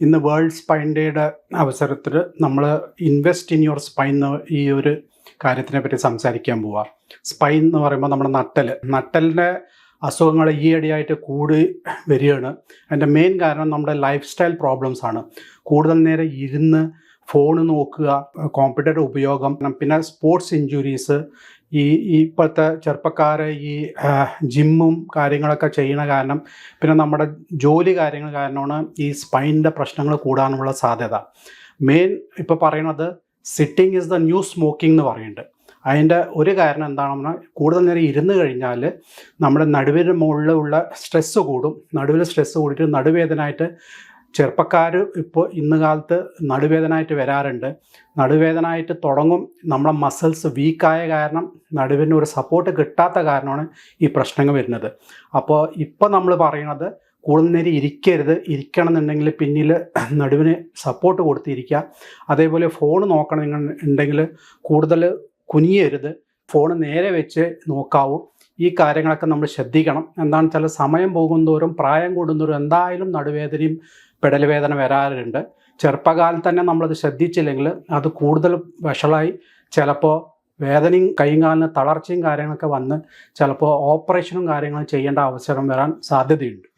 ഇന്ന് world spine ഡേയുടെ അവസരത്തിൽ നമ്മൾ ഇൻവെസ്റ്റ് ഇൻ യുവർ സ്പൈൻ ഈ ഒരു കാര്യത്തിനെ പറ്റി സംസാരിക്കാൻ പോവാം. സ്പൈൻ എന്ന് പറയുമ്പോൾ നമ്മുടെ നട്ടൽ നട്ടലിന്റെ അസുഖങ്ങൾ ഈയിടെയായിട്ട് കൂടി വരികയാണ്. അതിന്റെ മെയിൻ കാരണം നമ്മുടെ ലൈഫ് സ്റ്റൈൽ പ്രോബ്ലംസ് ആണ്. കൂടുതൽ നേരം ഇരുന്ന് ഫോൺ നോക്കുക കോമ്പ്യൂട്ടറുടെ ഉപയോഗം പിന്നെ സ്പോർട്സ് ഇഞ്ചുറീസ് ഈ ഇപ്പോഴത്തെ ചെറുപ്പക്കാർ ഈ ജിമ്മും കാര്യങ്ങളൊക്കെ ചെയ്യണ കാരണം പിന്നെ നമ്മുടെ ജോലി കാര്യങ്ങൾ കാരണമാണ് ഈ സ്പൈനിന്റെ പ്രശ്നങ്ങൾ കൂടാനുള്ള സാധ്യത. മെയിൻ ഇപ്പോൾ പറയണത് sitting is the new smoking എന്ന് പറയുന്നുണ്ട്. അതിന്റെ ഒരു കാരണം എന്താണെന്ന് കൂടുതൽ നേരം ഇരുന്ന് കഴിഞ്ഞാൽ നമ്മുടെ നടുവിന് മുകളിലുള്ള സ്ട്രെസ്സ് കൂടും. നടുവിൽ സ്ട്രെസ്സ് കൂടിയിട്ട് നടുവേദനയായിട്ട് ചെറുപ്പക്കാർ ഇപ്പോൾ ഇന്ന് കാലത്ത് നടുവേദനയായിട്ട് വരാറുണ്ട്. നടുവേദനയായിട്ട് തുടങ്ങും നമ്മുടെ മസിൽസ് വീക്കായ കാരണം നടുവിന് ഒരു സപ്പോർട്ട് കിട്ടാത്ത കാരണമാണ് ഈ പ്രശ്നങ്ങൾ വരുന്നത്. അപ്പോൾ ഇപ്പോൾ നമ്മൾ പറയണത് കൂടുതൽ നേരം ഇരിക്കരുത്. ഇരിക്കണം എന്നുണ്ടെങ്കിൽ പിന്നിൽ നടുവിന് സപ്പോർട്ട് കൊടുത്തിരിക്കുക. അതേപോലെ ഫോൺ നോക്കണം ഉണ്ടെങ്കിൽ കൂടുതൽ കുനിയരുത്. ഫോൺ നേരെ വെച്ച് നോക്കാവൂ. ഈ കാര്യങ്ങളൊക്കെ നമ്മൾ ശ്രദ്ധിക്കണം. എന്താണെന്ന് വെച്ചാൽ സമയം പോകുന്നതോറും പ്രായം കൂടുന്നതോറും എന്തായാലും നടുവേദനയും പെടൽ വേദന വരാറുണ്ട്. ചെറുപ്പകാലം തന്നെ നമ്മളത് ശ്രദ്ധിച്ചില്ലെങ്കിൽ അത് കൂടുതൽ വഷളായി ചിലപ്പോൾ വേദനയും കൈയും കാലിന് തളർച്ചയും കാര്യങ്ങളൊക്കെ വന്ന് ചിലപ്പോൾ ഓപ്പറേഷനും കാര്യങ്ങളും ചെയ്യേണ്ട അവസരം വരാൻ സാധ്യതയുണ്ട്.